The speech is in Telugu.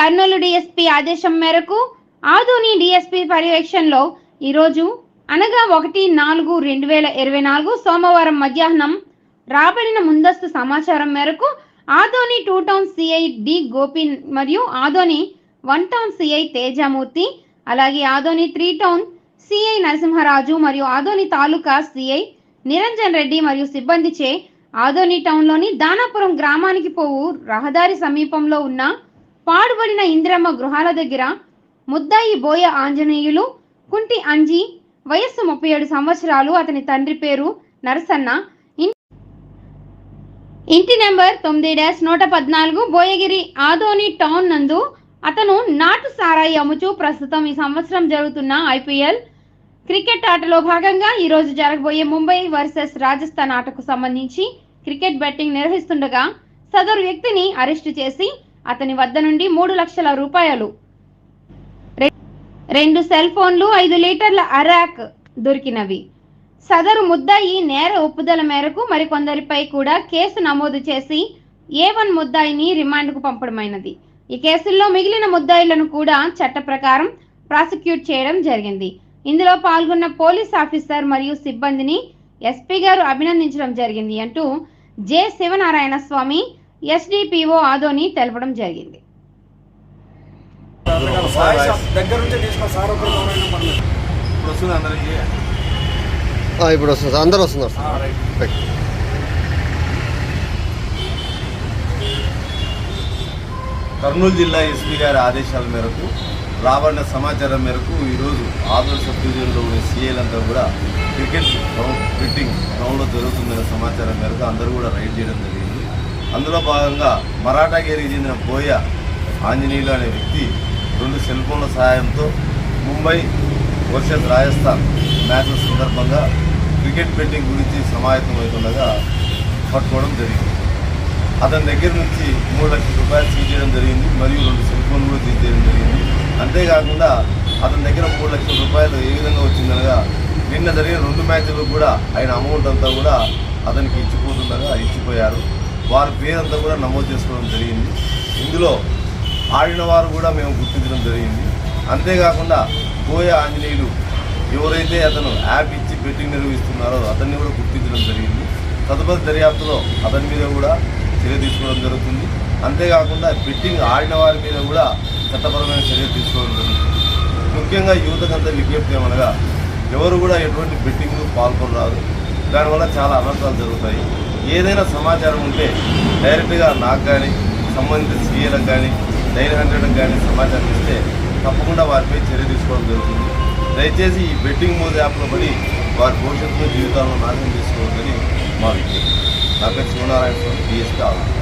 కర్నూలు డిఎస్పీ ఆదేశం మేరకు ఆదోని డిఎస్పీ పర్యవేక్షణలో ఈరోజు అనగా ఒకటి నాలుగు రెండు వేల ఇరవై నాలుగు సోమవారం మధ్యాహ్నం రాబడిన ముందస్తు సమాచారం మేరకు Adoni two town CI D Gopi మరియు Adoni one town CI Tejamurthy అలాగే Adoni three town CI Narasimharaju మరియు ఆదోని తాలూకా సిఐ నిరంజన్ రెడ్డి మరియు సిబ్బందిచే ఆదోని టౌన్లోని దానాపురం గ్రామానికి పోవు రహదారి సమీపంలో ఉన్న పాడుబడిన ఇందిరమ్మ గృహాల దగ్గర ముద్దాయి బోయ ఆంజనేయులు కుంటి అంజి వయస్సు ముప్పై ఏడు సంవత్సరాలు అతని తండ్రి పేరు నరసన్న. ఇంటి నెంబర్ తొమ్మిది డాష్ నూట పద్నాలుగు బోయగిరి ఆదోని టౌన్ నందు అతను నాటు సారాయి అమ్ముచూ ప్రస్తుతం ఈ సంవత్సరం జరుగుతున్న ఐపీఎల్ క్రికెట్ ఆటలో భాగంగా ఈ రోజు జరగబోయే ముంబై వర్సెస్ రాజస్థాన్ ఆటకు సంబంధించి క్రికెట్ బెట్టింగ్ నిర్వహిస్తుండగా సదరు వ్యక్తిని అరెస్టు చేసి అతని వద్ద నుండి మూడు లక్షల రూపాయలు. రెండు సెల్ ఫోన్లు ఐదు లీటర్ల అరాక్ దొరికినవి. సదరు ముద్దాయి నేర ఒప్పుదల మేరకు మరికొందరిపై కూడా కేసు నమోదు చేసి ఏ వన్ ముద్దాయిని రిమాండ్కు పంపడమైనది. ఈ కేసుల్లో మిగిలిన ముద్దాయిలను కూడా చట్ట ప్రకారం ప్రాసిక్యూట్ చేయడం జరిగింది. ఇందులో పాల్గొన్న పోలీస్ ఆఫీసర్ మరియు సిబ్బందిని ఎస్పీ గారు అభినందించడం జరిగింది అంటూ జె. శివనారాయణ స్వామి ఎస్డిపిఓ ఆదోని తెలపడం జరిగింది. ఇప్పుడు వస్తుంది అందరూ వస్తున్నారు. కర్నూలు జిల్లా ఎస్పీ గారి ఆదేశాల మేరకు రాబడిన సమాచారం మేరకు ఈరోజు ఆదూరు సబ్ డివిజన్లో ఉన్న సీఏలంతా కూడా క్రికెట్ గ్రౌండ్ ఫిట్టింగ్ గ్రౌండ్లో జరుగుతుందనే సమాచారం మేరకు అందరూ కూడా రైడ్ చేయడం జరిగింది. అందులో భాగంగా మరాఠాగిరికి చెందిన బోయ ఆంజనేయులు అనే వ్యక్తి రెండు సెల్ ఫోన్ల సహాయంతో ముంబై వర్సెస్ రాజస్థాన్ మ్యాచ్ల సందర్భంగా క్రికెట్ బెట్టింగ్ గురించి సమాయత్తమవుతుండగా పట్టుకోవడం జరిగింది. అతని దగ్గర నుంచి మూడు లక్షల రూపాయలు సీజ్ జరిగింది మరియు రెండు సెల్ ఫోన్ కూడా తీసేయడం జరిగింది. అంతేకాకుండా అతని దగ్గర మూడు లక్షల రూపాయలు ఏ విధంగా వచ్చిందనగా నిన్న జరిగిన రెండు మ్యాచ్లు కూడా ఆయన అమౌంట్ అంతా కూడా అతనికి ఇచ్చిపోతుండగా ఇచ్చిపోయారు. వారి పేరంతా కూడా నమోదు చేసుకోవడం జరిగింది. ఇందులో ఆడిన వారు కూడా మేము గుర్తించడం జరిగింది. అంతేకాకుండా గోయ ఆంజనేయులు ఎవరైతే అతను యాప్ ఇచ్చి బెట్టింగ్ నిర్వహిస్తున్నారో అతన్ని కూడా గుర్తించడం జరిగింది. తదుపరి దర్యాప్తులో అతని మీద కూడా చర్య తీసుకోవడం జరుగుతుంది. అంతేకాకుండా బెట్టింగ్ ఆడిన వారి మీద కూడా చట్టపరమైన చర్య తీసుకోవడం జరుగుతుంది. ముఖ్యంగా యువతకంతా విజ్ఞప్తి ఏమనగా ఎవరు కూడా ఎటువంటి బెట్టింగ్ పాల్గొనరాదు దానివల్ల చాలా అనర్థాలు జరుగుతాయి. ఏదైనా సమాచారం ఉంటే డైరెక్ట్గా నాకు కానీ సంబంధిత సీఏలకు కానీ నైన్ హండ్రెడ్కి కానీ సమాచారం ఇస్తే తప్పకుండా వారిపై చర్య తీసుకోవడం జరుగుతుంది. దయచేసి ఈ బెట్టింగ్ మోద్ యాప్లో పడి వారి భవిష్యత్తులో జీవితాలను నాశనం చేసుకోవద్దని మా విజ్ఞప్తి. నా పేరు శివనారాయణ స్వామి డిఎస్పీ ఆలోచన